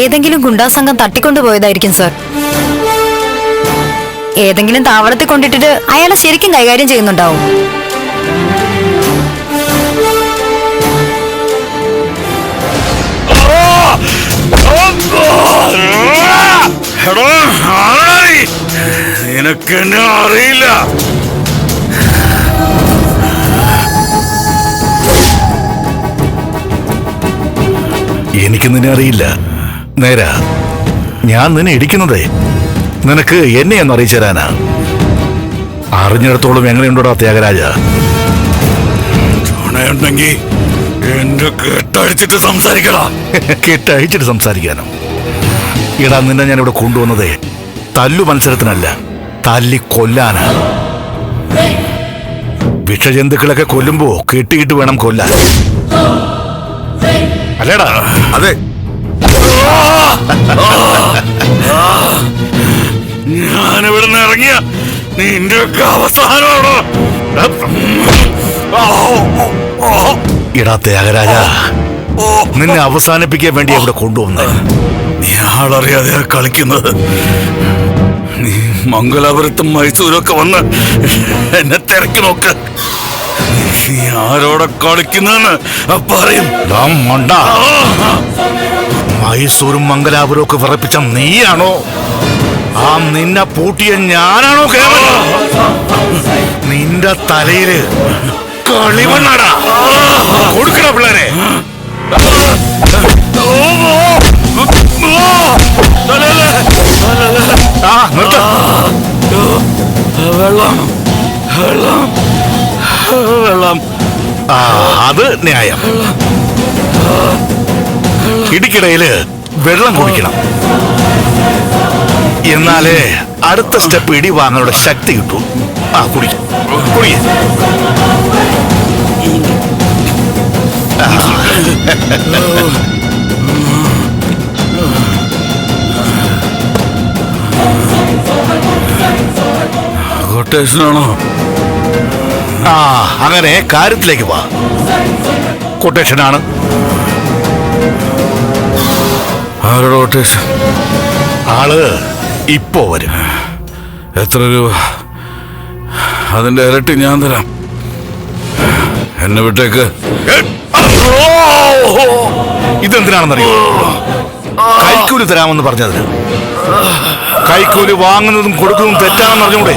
ഏതെങ്കിലും ഗുണ്ടാ സംഘം തട്ടിക്കൊണ്ടുപോയതായിരിക്കും സർ. ഏതെങ്കിലും താവളത്തിൽ കൊണ്ടിട്ടിട്ട് അയാളെ ശരിക്കും കൈകാര്യം ചെയ്യുന്നുണ്ടാവും? നിനക്ക് എന്നെ അറിയില്ല. എനിക്ക് നിന്നെ അറിയില്ല. നേരാ. ഞാൻ നിന്നെ ഇടിക്കുന്നതേ. നിനക്ക് എന്നെ ഒന്ന് അറിയിച്ചു തരാനാ. അറിഞ്ഞിടത്തോളം എങ്ങനെയുണ്ടോടാ ത്യാഗരാജ? ഉണ്ടെങ്കിൽ എന്റെ കെട്ടടിച്ചിട്ട് സംസാരിക്കടാ. കെട്ടഴിച്ചിട്ട് സംസാരിക്കാനോ? ഇടാ നിന്നെ ഞാൻ ഇവിടെ കൊണ്ടുവന്നതേ. തല്ലു മത്സരത്തിനല്ല തല്ലി കൊല്ലാനാ. വിഷജന്തുക്കളൊക്കെ കൊല്ലുമ്പോ കെട്ടിയിട്ട് വേണം കൊല്ലാൻ. അല്ലേടാ? അതെ. ഞാനിവിടെ നിന്ന് ഇറങ്ങിയ നിന്റെ ഒക്കെ അവസാനമാണോ. ഇടാ ത്യാഗരാജ നിന്നെ അവസാനിപ്പിക്കാൻ വേണ്ടി ഇവിടെ കൊണ്ടുവന്നത് നീ ആളറിയാതെ കളിക്കുന്നത്. നീ മംഗലാപുരത്തും മൈസൂരൊക്കെ വന്ന് എന്നെ തിരക്കി നോക്ക്. നീ ആരോടെ കളിക്കുന്നെന്ന് പറയും. മണ്ട. മൈസൂരും മംഗലാപുരവും ഒക്കെ വിറപ്പിച്ച നീയാണോ? ആ നിന്നെ പൂട്ടിയ ഞാനാണോ കേരള നിന്റെ തലയിൽ കളിമണ്ണാടാ കൊടുക്കണ പിള്ളേരെ. അത് ന്യായം. ഇടിക്കിടയിൽ വെള്ളം കുടിക്കണം. എന്നാലേ അടുത്ത സ്റ്റെപ്പ് ഇടി വാങ്ങാനുള്ള ശക്തി കിട്ടൂ. ആ കുടി കുടി കൊട്ടേഷനാണോ ആ അങ്ങനെ കാര്യത്തിലേക്ക് വാ. കൊട്ടേഷനാണ് ആരുടെ കൊട്ടേഷൻ ആൾ ഇപ്പോ വരും. എത്ര രൂപ? അതിന്റെ ഇരട്ടി ഞാൻ തരാം. എന്നെ വിട്ടേക്ക്. ഇതെന്തിനാണെന്നറിയോ? കൈക്കൂലി തരാമെന്ന് പറഞ്ഞതിന്. കൈക്കൂലി വാങ്ങുന്നതും കൊടുക്കുന്നതും തെറ്റാണെന്ന് അറിഞ്ഞൂടെ